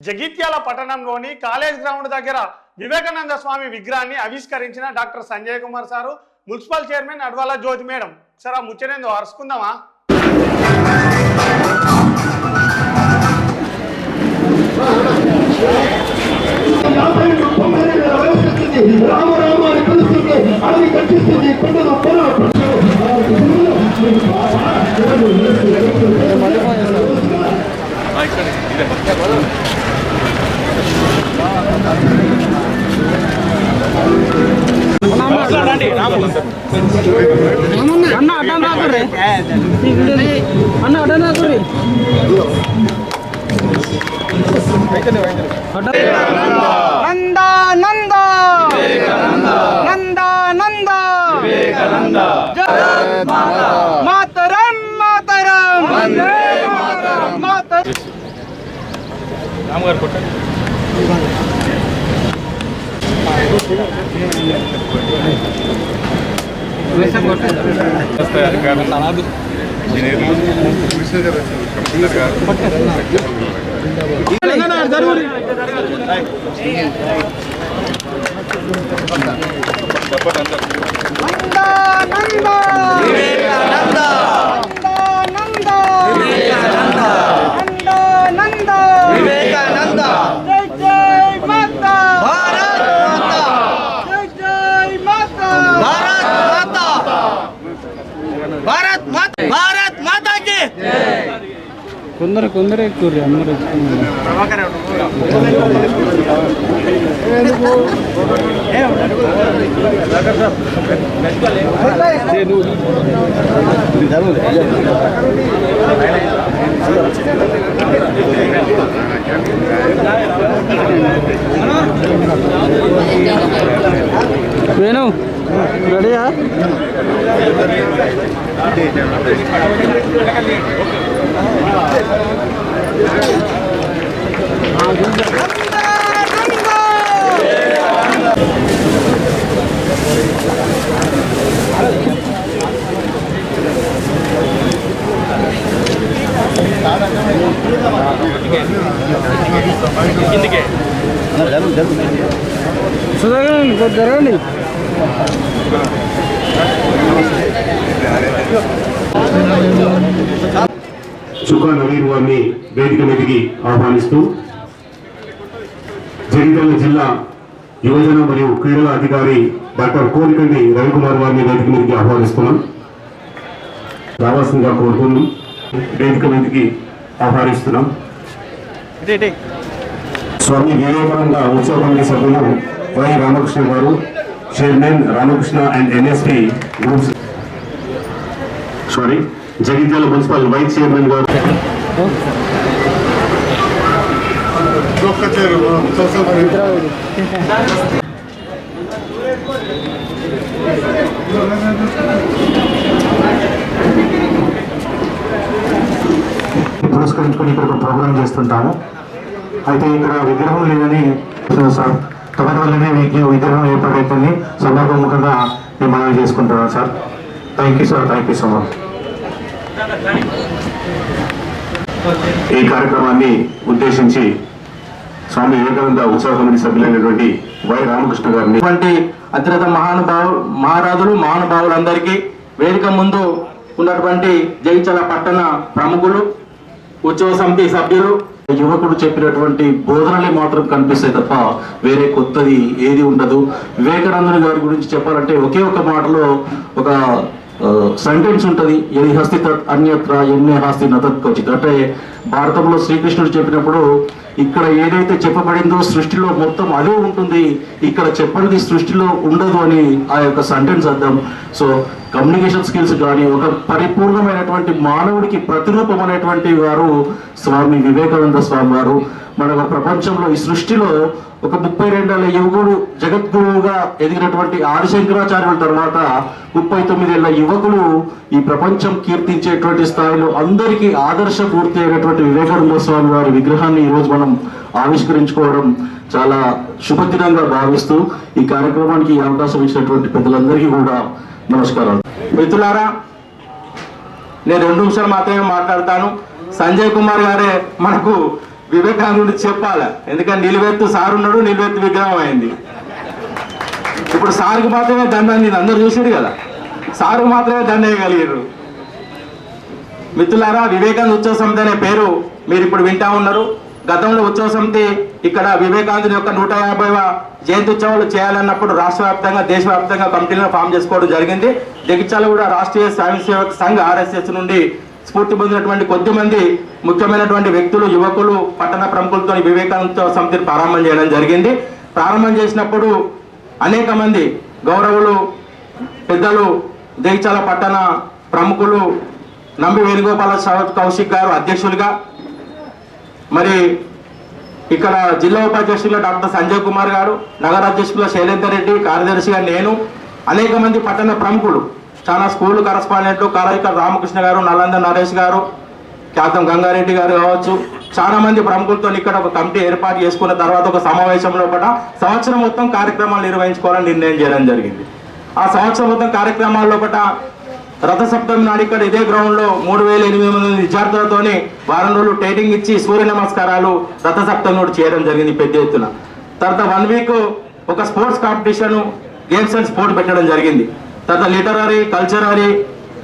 జగిత్యాల పట్టణంలోని college ground దగ్గర వివేకానంద స్వామి విగ్రహాన్ని ఆవిష్కరించిన doctor Sanjay Kumar sir municipal chairman Adwala Jyoti madam. Sir ఆ ముచ్చటేందో అరుచుకుందామా? రామ రామ అని పిలుస్తుంది అడవి కట్టిస్తుంది కొండలు ಅಣ್ಣ ಅಡ್ಡ ಹಾಕ್ರಿ ಅಣ್ಣ ಅಡ್ಡ ಹಾಕ್ರಿ ನಂದ ನಂದ ನಂದ ನಂದ ಮಾತ మాతరం నంద నంద నంద కొందరు కొందరు ఎక్కువ అందరూ వేణు సుధాకర్ కొంచెం జరగండి చుకా నవీన్ వారిని వేదిక మీదకి ఆహ్వానిస్తూ జగిత్యాల జిల్లా యువజన మరియు క్రీడల అధికారి డాక్టర్ కోరికండి రవికుమార్ వారిని వేదిక మీదకి ఆహ్వానిస్తున్నాం. రావాల్సిందిగా కోరుతున్నాం వేదిక మీదకి ఆహ్వానిస్తున్నాం. స్వామి వివేకానంద ఉత్సవ కమిటీ సభ్యులు Y Ramakrishna garu chairman Ramakrishna and NSP groups sorry Jagtial municipal vice chairman garu. పురస్కరించుకొని ఇక్కడ ఒక ప్రోగ్రామ్ చేస్తుంటాము. అయితే ఇక్కడ విగ్రహం లేదని సార్ తమరి వల్లనే మీకు విగ్రహం ఏర్పాటైతుంది సభాముఖంగా మేము మనవి చేసుకుంటున్నాం sir. Thank you sir thank you so much ఈ కార్యక్రమాన్ని ఉద్దేశించి స్వామి వివేకానంద ఉత్సవ కమిటీ సభ్యులైనటువంటి వై రామకృష్ణ గారిని వంటి అద్రత మహానుభావు మహారాజులు మహానుభావులందరికీ వేదిక ముందు ఉన్నటువంటి జైచల పట్టణ ప్రముఖులు ఉత్సవ సమితి సభ్యులు యువకుడు చెప్పినటువంటి బోధనలే మాత్రం కనిపిస్తాయి తప్ప వేరే కొత్తది ఏది ఉండదు. వివేకానందుని గారి గురించి చెప్పాలంటే ఒకే ఒక మాటలో ఒక సెంటెన్స్ ఉంటుంది. ఎది హస్తి తత్ అన్యత్ర ఎన్నే హస్తి నతత్కొచ్చింది అంటే భారతంలో శ్రీకృష్ణుడు చెప్పినప్పుడు ఇక్కడ ఏదైతే చెప్పబడిందో సృష్టిలో మొత్తం అదే ఉంటుంది. ఇక్కడ చెప్పనిది సృష్టిలో ఉండదు అని ఆ యొక్క సెంటెన్స్ అర్థం. సో కమ్యూనికేషన్ స్కిల్స్ కానీ ఒక పరిపూర్ణమైనటువంటి మానవుడికి ప్రతిరూపం అనేటువంటి వారు స్వామి వివేకానంద స్వామి వారు. మన ప్రపంచంలో ఈ సృష్టిలో ఒక ముప్పై రెండేళ్ళ యువకుడు జగద్గురువుగా ఎదిగినటువంటి ఆదిశంకరాచార్యుల తర్వాత ముప్పై తొమ్మిదేళ్ళ యువకులు ఈ ప్రపంచం కీర్తించేటువంటి స్థాయిలో అందరికీ ఆదర్శపూర్తి అయినటువంటి వివేకానంద స్వామి వారి విగ్రహాన్ని ఈరోజు రోజు మనం ఆవిష్కరించుకోవడం చాలా శుభదినంగా భావిస్తూ ఈ కార్యక్రమానికి ఈ అవకాశం ఇచ్చినటువంటి పెద్దలందరికీ కూడా నమస్కారం. మిత్రులారా నేను రెండు నిమిషాలు మాత్రమే మాట్లాడతాను. సంజయ్ కుమార్ గారే మనకు వివేకానందుడు చెప్పాలి. ఎందుకంటే నిలువెత్తు సార్ ఉన్నాడు నిలువెత్తు విగ్రహం అయింది. ఇప్పుడు సార్కు మాత్రమే దండ ఇది అందరు చూసాడు కదా. సారు మాత్రమే దండ వేయగలిగారు మిత్రులారా వివేకానంద ఉత్సవ సమితి అనే పేరు మీరు ఇప్పుడు వింటా ఉన్నారు. గతంలో ఉత్సవ సమితి ఇక్కడ వివేకానందుని యొక్క నూట యాభైవ జయంతి ఉత్సవాలు చేయాలన్నప్పుడు రాష్ట్ర వ్యాప్తంగా దేశవ్యాప్తంగా కమిటీలను ఫామ్ చేసుకోవడం జరిగింది. జగిత్యాల కూడా రాష్ట్రీయ స్వయం సేవక సంఘ ఆర్ఎస్ఎస్ నుండి స్ఫూర్తి పొందినటువంటి కొద్ది మంది ముఖ్యమైనటువంటి వ్యక్తులు యువకులు పట్టణ ప్రముఖులతో వివేకానంద సమితిని ప్రారంభం చేయడం జరిగింది. ప్రారంభం చేసినప్పుడు అనేక మంది గౌరవులు పెద్దలు జగిత్యాల పట్టణ ప్రముఖులు నంబి వేణుగోపాల కౌశిక్ గారు అధ్యక్షులుగా మరి ఇక్కడ జిల్లా ఉపాధ్యక్షులుగా డాక్టర్ సంజయ్ కుమార్ గారు నగర అధ్యక్షులుగా శైలేందర్ రెడ్డి కార్యదర్శిగా నేను అనేక మంది పట్టణ ప్రముఖులు చాలా స్కూల్ కరస్పాండెంట్లు కాళిక రామకృష్ణ గారు నలంద నరేష్ గారు ఖ్యాతం గంగారెడ్డి గారు కావచ్చు చాలా మంది ప్రముఖులతో ఇక్కడ ఒక కమిటీ ఏర్పాటు చేసుకున్న తర్వాత ఒక సమావేశంలో కూడా సంవత్సరం మొత్తం కార్యక్రమాలు నిర్వహించుకోవాలని నిర్ణయం చేయడం జరిగింది. ఆ సంవత్సరం మొత్తం కార్యక్రమాల్లో రథసప్తమి నాడు ఇక్కడ ఇదే గ్రౌండ్లో మూడు వేల ఎనిమిది మంది విద్యార్థులతోనే వారం రోజులు ట్రైనింగ్ ఇచ్చి సూర్య నమస్కారాలు రథసప్తమి నాడు చేయడం జరిగింది పెద్ద ఎత్తున. తర్వాత వన్ వీక్ ఒక sports competition games and sport పెట్టడం జరిగింది. తర్వాత లిటరరీ కల్చరరీ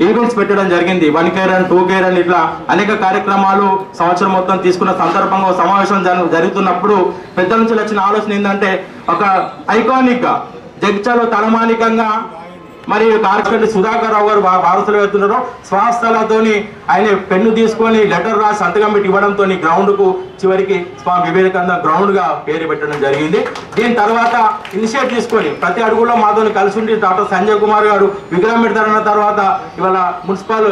ఈవెంట్స్ పెట్టడం జరిగింది. One care and two care and ఇట్లా అనేక కార్యక్రమాలు సంవత్సరం మొత్తం తీసుకున్న సందర్భంగా సమావేశం జరు- జరుగుతున్నప్పుడు పెద్దల నుంచి వచ్చిన ఆలోచన ఏంటంటే ఒక ఐకానిక్గా జగిత్యాలో తలమానికంగా మరి కార్కండి సుధాకర్ రావు గారు వారసులు వెళ్తున్నారు స్వహస్తాలతోని ఆయన పెన్ను తీసుకొని లెటర్ రాసి సంతకం పెట్టి ఇవ్వడంతో గ్రౌండ్కు చివరికి స్వామి వివేకానంద గ్రౌండ్గా పేరు పెట్టడం జరిగింది. దీని తర్వాత ఇనిషియేట్ తీసుకొని ప్రతి అడుగులో మాతో కలిసి ఉండి డాక్టర్ సంజయ్ కుమార్ గారు విగ్రహం పెడతారన్న తర్వాత ఇవాళ మున్సిపల్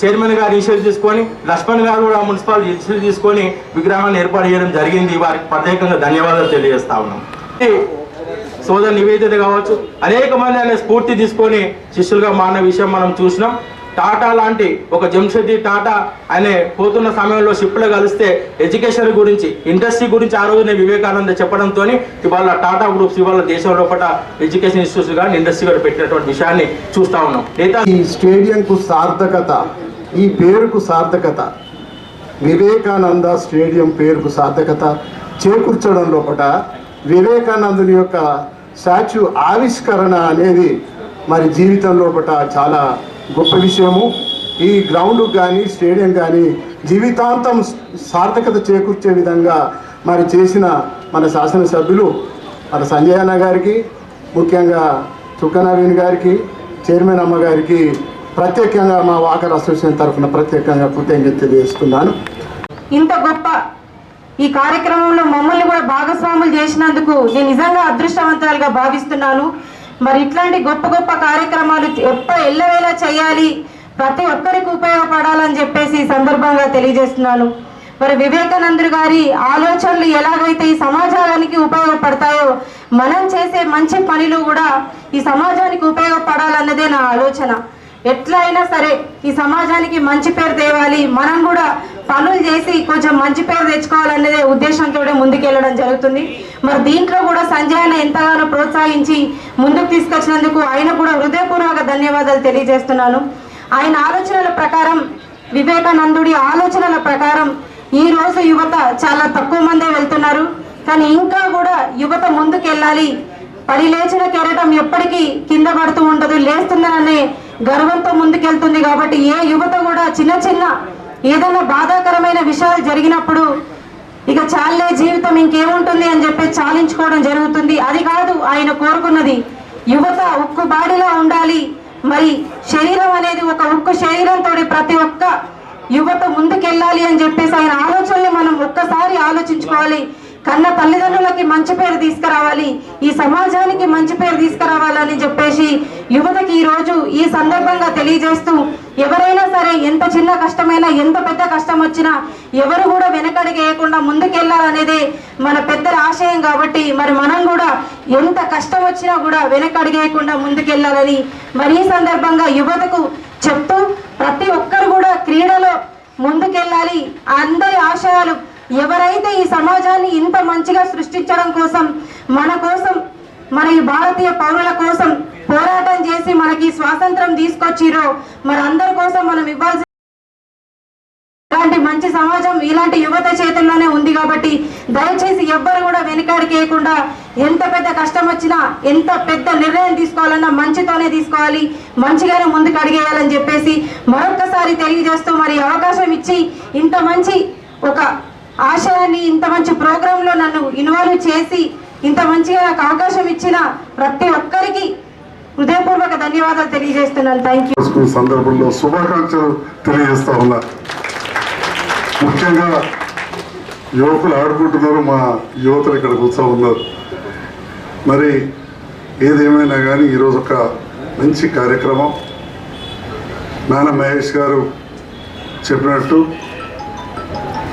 చైర్మన్ గారు ఇనిషియేట్ తీసుకొని లక్ష్మణ్ గారు కూడా మున్సిపల్ ఇనిషియేట్ తీసుకొని విగ్రహాన్ని ఏర్పాటు చేయడం జరిగింది. వారికి ప్రత్యేకంగా ధన్యవాదాలు తెలియజేస్తా ఉన్నాం. సోదర నివేదిత కావచ్చు. అనేక మంది ఆయన స్ఫూర్తి తీసుకొని శిష్యులుగా మారిన విషయం మనం చూసినాం. టాటా లాంటి ఒక జంషెడ్డి టాటా అనే పోతున్న సమయంలో షిప్లో కలిస్తే ఎడ్యుకేషన్ గురించి ఇండస్ట్రీ గురించి ఆ రోజునే వివేకానంద చెప్పడంతో ఇవాళ టాటా గ్రూప్స్ ఇవాళ దేశం లోపల ఎడ్యుకేషన్ ఇన్స్టిట్యూట్స్ కానీ ఇండస్ట్రీ కూడా పెట్టినటువంటి విషయాన్ని చూస్తా ఉన్నాం. లేదా ఈ స్టేడియంకు సార్థకత ఈ పేరుకు సార్థకత వివేకానంద స్టేడియం పేరుకు సార్థకత చేకూర్చడం లోపల వివేకానందుని యొక్క స్టాచ్యూ ఆవిష్కరణ అనేది మరి జీవితంలో ఒకట చాలా గొప్ప విషయము. ఈ గ్రౌండ్ కానీ స్టేడియం కానీ జీవితాంతం సార్థకత చేకూర్చే విధంగా మరి చేసిన మన శాసనసభ్యులు మన సంజయ్ అన్న గారికి ముఖ్యంగా చుక్క గారికి చైర్మన్ అమ్మ గారికి ప్రత్యేకంగా మా వాకర్ అసోసియేషన్ తరఫున ప్రత్యేకంగా కృతజ్ఞత తెలియజేస్తున్నాను ఇంత గొప్ప ఈ కార్యక్రమంలో మమ్మల్ని కూడా భాగస్వాములు చేసినందుకు నేను నిజంగా అదృష్టవంతాలుగా భావిస్తున్నాను. మరి ఇట్లాంటి గొప్ప గొప్ప కార్యక్రమాలు ఎప్ప ఎల్లవేళ చేయాలి ప్రతి ఒక్కరికి ఉపయోగపడాలని చెప్పేసి సందర్భంగా తెలియజేస్తున్నాను. మరి వివేకానందుడు గారి ఆలోచనలు ఎలాగైతే ఈ సమాజానికి ఉపయోగపడతాయో మనం చేసే మంచి పనులు కూడా ఈ సమాజానికి ఉపయోగపడాలన్నదే నా ఆలోచన. ఎట్లా అయినా సరే ఈ సమాజానికి మంచి పేరు తేవాలి. మనం కూడా పనులు చేసి కొంచెం మంచి పేరు తెచ్చుకోవాలనేదే ఉద్దేశంతో ముందుకెళ్ళడం జరుగుతుంది. మరి దీంట్లో కూడా సంజయ్ ఎంతగానో ప్రోత్సహించి ముందుకు తీసుకొచ్చినందుకు ఆయన కూడా హృదయపూర్వక ధన్యవాదాలు తెలియజేస్తున్నాను. ఆయన ఆలోచనల ప్రకారం వివేకానందుడి ఆలోచనల ప్రకారం ఈ రోజు యువత చాలా తక్కువ మందే వెళ్తున్నారు. కానీ ఇంకా కూడా యువత ముందుకెళ్ళాలి. పడి లేచిన కెరటం ఎప్పటికీ కింద పడుతూ ఉండదు లేస్తుందననే గర్వంతో ముందుకెళ్తుంది కాబట్టి ఏ యువత కూడా చిన్న చిన్న ఏదైనా బాధాకరమైన విషయాలు జరిగినప్పుడు ఇక చాలే జీవితం ఇంకేముంటుంది అని చెప్పి చాలించుకోవడం జరుగుతుంది. అది కాదు ఆయన కోరుకున్నది యువత ఉక్కు బాడిలా ఉండాలి. మరి శరీరం అనేది ఒక ఉక్కు శరీరంతో ప్రతి ఒక్క యువత ముందుకెళ్ళాలి అని చెప్పేసి ఆయన ఆలోచనలు మనం ఒక్కసారి ఆలోచించుకోవాలి. కన్న తల్లిదండ్రులకి మంచి పేరు తీసుకురావాలి ఈ సమాజానికి మంచి పేరు తీసుకురావాలని చెప్పేసి యువతకి ఈ రోజు ఈ సందర్భంగా తెలియజేస్తూ ఎవరైనా సరే ఎంత చిన్న కష్టమైనా ఎంత పెద్ద కష్టం వచ్చినా ఎవరు కూడా వెనకడిగేయకుండా ముందుకెళ్ళాలనేదే మన పెద్దల ఆశయం కాబట్టి మరి మనం కూడా ఎంత కష్టం వచ్చినా కూడా వెనకడిగేయకుండా ముందుకెళ్ళాలని మరి ఈ సందర్భంగా యువతకు చెప్తూ ప్రతి ఒక్కరు కూడా క్రీడలో ముందుకెళ్ళాలి. అందరి ఆశయాలు ఎవరైతే ఈ సమాజాన్ని ఇంత మంచిగా సృష్టించడం కోసం మన కోసం మన ఈ భారతీయ పౌరుల కోసం పోరాటం చేసి మనకి స్వాతంత్రం తీసుకొచ్చిరో మరి అందరి కోసం మనం ఇవ్వాల్సిన ఇలాంటి మంచి సమాజం ఇలాంటి యువత చేతుల్లోనే ఉంది కాబట్టి దయచేసి ఎవ్వరు కూడా వెనుకాడికేయకుండా ఎంత పెద్ద కష్టం వచ్చినా ఎంత పెద్ద నిర్ణయం తీసుకోవాలన్నా మంచితోనే తీసుకోవాలి మంచిగానే ముందుకు అడిగేయాలని చెప్పేసి మరొక్కసారి తెలియజేస్తూ మరి అవకాశం ఇచ్చి ఇంత మంచి ఒక ఆశయాన్ని ఇంత మంచి ప్రోగ్రామ్లో నన్ను ఇన్వాల్వ్ చేసి ఇంత మంచిగా నాకు అవకాశం ఇచ్చిన ప్రతి ఒక్కరికి హృదయపూర్వక ధన్యవాదాలు తెలియజేస్తున్నాను. థ్యాంక్ యూ స్కూల్ సందర్భంలో శుభాకాంక్షలు తెలియజేస్తా ఉన్నా. ముఖ్యంగా యువకులు ఆడుకుంటున్నారు మా యువతలు ఇక్కడ కూర్చో ఉన్నారు. మరి ఏదేమైనా కానీ ఈరోజు ఒక మంచి కార్యక్రమం. నాన్న మహేష్ గారు చెప్పినట్టు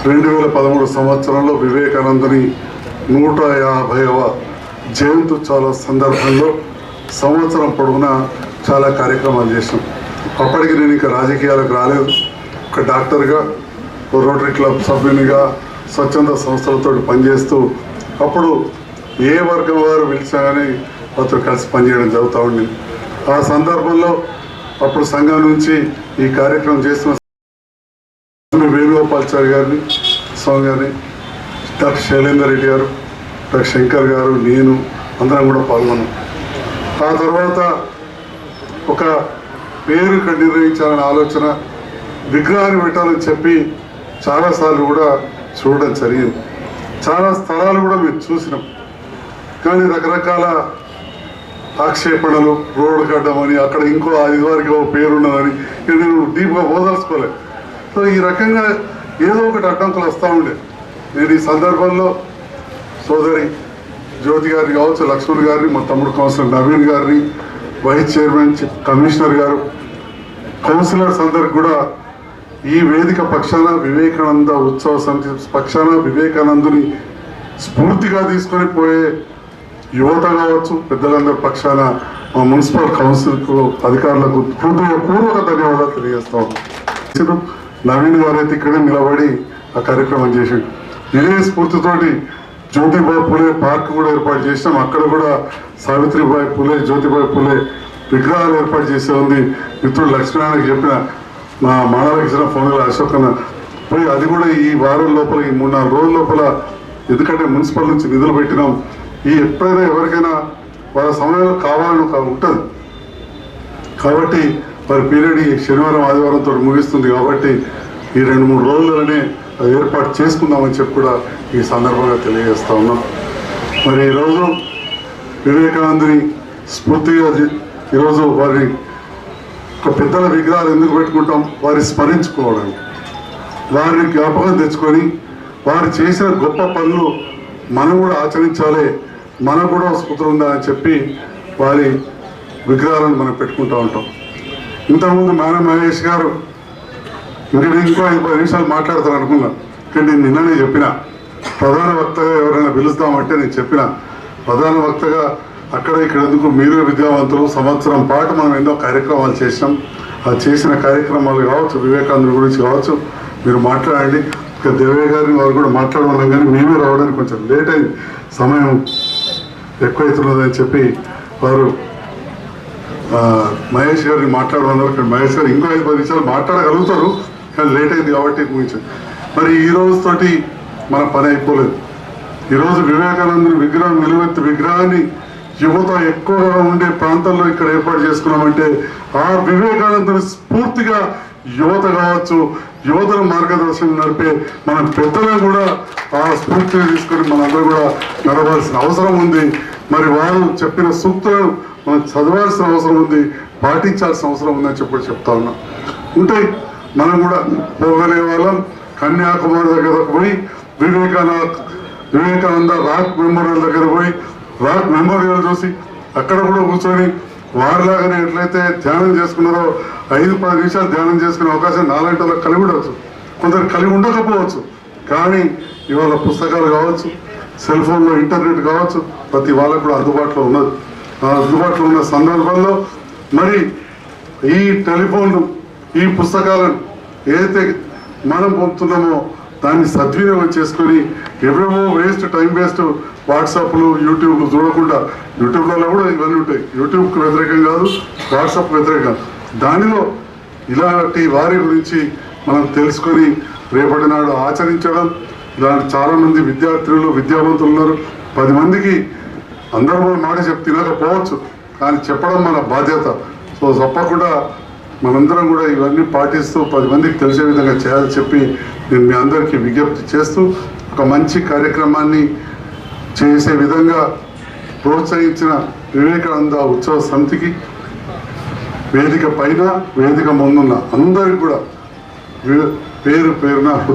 రెండు వేల పదమూడు సంవత్సరంలో వివేకానందని నూట యాభైవ జయంతి చాలా సందర్భంలో సంవత్సరం పొడవునా చాలా కార్యక్రమాలు చేసాం అప్పటికి నేను ఇంకా రాజకీయాలకు రాలేదు. ఒక డాక్టర్గా రోటరీ క్లబ్ సభ్యునిగా స్వచ్ఛంద సంస్థలతో పనిచేస్తూ అప్పుడు ఏ వర్గం వారు పిలిచినా కానీ వాళ్ళతో కలిసి పనిచేయడం జరుగుతూ ఉండింది. ఆ సందర్భంలో అప్పుడు సంఘం నుంచి ఈ కార్యక్రమం చేస్తున్న వేణుగోపాల్చారి గారిని స్వామి గారిని డాక్టర్ శైలేందర్ రెడ్డి గారు డాక్టర్ శంకర్ గారు నేను అందరం కూడా పాల్గొన్నాం. ఆ తర్వాత ఒక పేరు ఇక్కడ నిర్వహించాలనే ఆలోచన విగ్రహాన్ని పెట్టాలని చెప్పి చాలాసార్లు కూడా చూడడం జరిగింది. చాలా స్థలాలు కూడా మేము చూసినాం. కానీ రకరకాల ఆక్షేపణలు రోడ్డు కట్టమని అక్కడ ఇంకో ఇదివరకు ఒక పేరున్నదని ఇక నేను డీప్గా ఓదలుచుకోలేదు సో ఈ రకంగా ఏదో ఒకటి అడ్డంకులు వస్తూ ఉండే. నేను ఈ సందర్భంలో సోదరి జ్యోతి గారిని కావచ్చు లక్ష్మణ్ గారిని మా తమ్ముడు కౌన్సిలర్ నవీన్ గారిని vice chairman commissioner garu councillors అందరికి కూడా ఈ వేదిక పక్షాన వివేకానంద ఉత్సవ సమితి పక్షాన వివేకానందుని స్ఫూర్తిగా తీసుకొని పోయే యువత కావచ్చు పెద్దలందరి పక్షాన మా మున్సిపల్ కౌన్సిల్కు అధికారులకు హృదయపూర్వక ధన్యవాదాలు తెలియజేస్తాం నవీన్ గారు అయితే ఇక్కడే నిలబడి ఆ కార్యక్రమం చేసిండు. ఇదే స్ఫూర్తితోటి జ్యోతిబాయి పులే పార్క్ కూడా ఏర్పాటు చేసినాం. అక్కడ కూడా సావిత్రిబాయి పులే జ్యోతిబాయి పులే విగ్రహాలు ఏర్పాటు చేసే ఉంది. మిత్రుడు లక్ష్మీనారాయణకి చెప్పిన మా మానవ ఇచ్చిన ఫోన్లో అశోక్ అన్న పోయి అది కూడా ఈ వారం లోపల ఈ మూడు నాలుగు రోజుల లోపల ఎందుకంటే మున్సిపల్ నుంచి నిధులు పెట్టినాం. ఈ ఎప్పుడైనా ఎవరికైనా వాళ్ళ సమయంలో కావాలని ఉంటుంది. కాబట్టి మరి పీరియడ్ ఈ శనివారం ఆదివారంతో ముగిస్తుంది కాబట్టి ఈ రెండు మూడు రోజుల్లోనే అది ఏర్పాటు చేసుకుందామని చెప్పి కూడా ఈ సందర్భంగా తెలియజేస్తా ఉన్నాం. మరి ఈరోజు వివేకానందుని స్ఫూర్తిగా ఈరోజు వారి ఒక పెద్దల విగ్రహాలు ఎందుకు పెట్టుకుంటాం? వారి స్మరించుకోవడానికి వారిని జ్ఞాపకం తెచ్చుకొని వారు చేసిన గొప్ప పనులు మనం కూడా ఆచరించాలి మనకు కూడా స్ఫూర్తి ఉందా అని చెప్పి వారి విగ్రహాలను మనం పెట్టుకుంటూ ఉంటాం. ఇంతకుముందు మేన మహేష్ గారు ఇంకా నేను ఇంకో ఐదు పది నిమిషాలు మాట్లాడతాను అనుకున్నాను కానీ నేను నిన్ననే చెప్పిన. ప్రధాన వక్తగా ఎవరైనా పిలుస్తామంటే నేను చెప్పిన. ప్రధాన వక్తగా అక్కడ ఇక్కడ ఎందుకు మీరు విద్యావంతులు సంవత్సరం పాటు మనం ఎన్నో కార్యక్రమాలు చేసినాం. ఆ చేసిన కార్యక్రమాలు కావచ్చు వివేకానంద గురించి కావచ్చు మీరు మాట్లాడండి. ఇక దేవయ్య గారిని వారు కూడా మాట్లాడమన్నాం కానీ మేమే రావడానికి కొంచెం లేట్ అయింది. సమయం ఎక్కువైతున్నదని చెప్పి వారు మహేష్ గారిని మాట్లాడమన్నారు కానీ మహేష్ గారు ఇంకో ఐదు పది నిమిషాలు మాట్లాడగలుగుతారు కానీ లేట్ అయింది కాబట్టి ముగించారు మరి ఈ రోజుతోటి మన పని అయిపోలేదు. ఈరోజు వివేకానందుని విగ్రహం నిలువెత్తు విగ్రహాన్ని యువత ఎక్కువగా ఉండే ప్రాంతాల్లో ఇక్కడ ఏర్పాటు చేసుకున్నామంటే ఆ వివేకానందుని స్ఫూర్తిగా యువత కావచ్చు యువతను మార్గదర్శనం నడిపే మన పెద్దలను కూడా ఆ స్ఫూర్తిని తీసుకొని మనందరూ కూడా నడవాల్సిన అవసరం ఉంది. మరి వారు చెప్పిన సూక్తులను మనం చదవాల్సిన అవసరం ఉంది పాటించాల్సిన అవసరం ఉందని చెప్పి చెప్తా ఉన్నా. ఉంటాయి. మనం కూడా పోగలే వాళ్ళం. కన్యాకుమారి దగ్గరకు పోయి వివేకానంద వివేకానంద రాక్ మెమోరియల్ దగ్గర పోయి రాక్ మెమోరియల్ చూసి అక్కడ కూడా కూర్చొని వారిలాగానే ఎట్లయితే ధ్యానం చేసుకున్నారో ఐదు పది నిమిషాలు ధ్యానం చేసుకునే అవకాశం నాలుగు వాళ్ళకి కలిగి ఉండవచ్చు. కొందరు కలిగి ఉండకపోవచ్చు. కానీ ఇవాళ పుస్తకాలు కావచ్చు సెల్ ఫోన్లో ఇంటర్నెట్ కావచ్చు ప్రతి వాళ్ళకు కూడా అందుబాటులో ఉన్నది. అందుబాటులో ఉన్న సందర్భంలో మరి ఈ టెలిఫోన్లు ఈ పుస్తకాలను ఏదైతే మనం పొందుతున్నామో దాన్ని సద్వినియోగం చేసుకొని ఎవరేమో వేస్ట్ టైం వేస్ట్ వాట్సాప్లు యూట్యూబ్లు చూడకుండా యూట్యూబ్లలో కూడా ఇవన్నీ ఉంటాయి. యూట్యూబ్కి వ్యతిరేకం కాదు వాట్సాప్ వ్యతిరేకం దానిలో ఇలాంటి వారి గురించి మనం తెలుసుకొని రేపటి నాడు ఆచరించడం ఇలాంటి చాలామంది విద్యార్థులు విద్యావంతులు ఉన్నారు. పది మందికి అందరూ కూడా మాట చెప్పి తినకపోవచ్చు. కానీ చెప్పడం మన బాధ్యత. సో తప్పకుండా మనందరం కూడా ఇవన్నీ పాటిస్తూ పది మందికి తెలిసే విధంగా చేయాలని చెప్పి నేను మీ అందరికీ విజ్ఞప్తి చేస్తూ ఒక మంచి కార్యక్రమాన్ని చేసే విధంగా ప్రోత్సహించిన వివేకానంద ఉత్సవ సమితికి వేదిక పైన వేదిక ముందున్న అందరికి కూడా పేరు పేరున హృదయ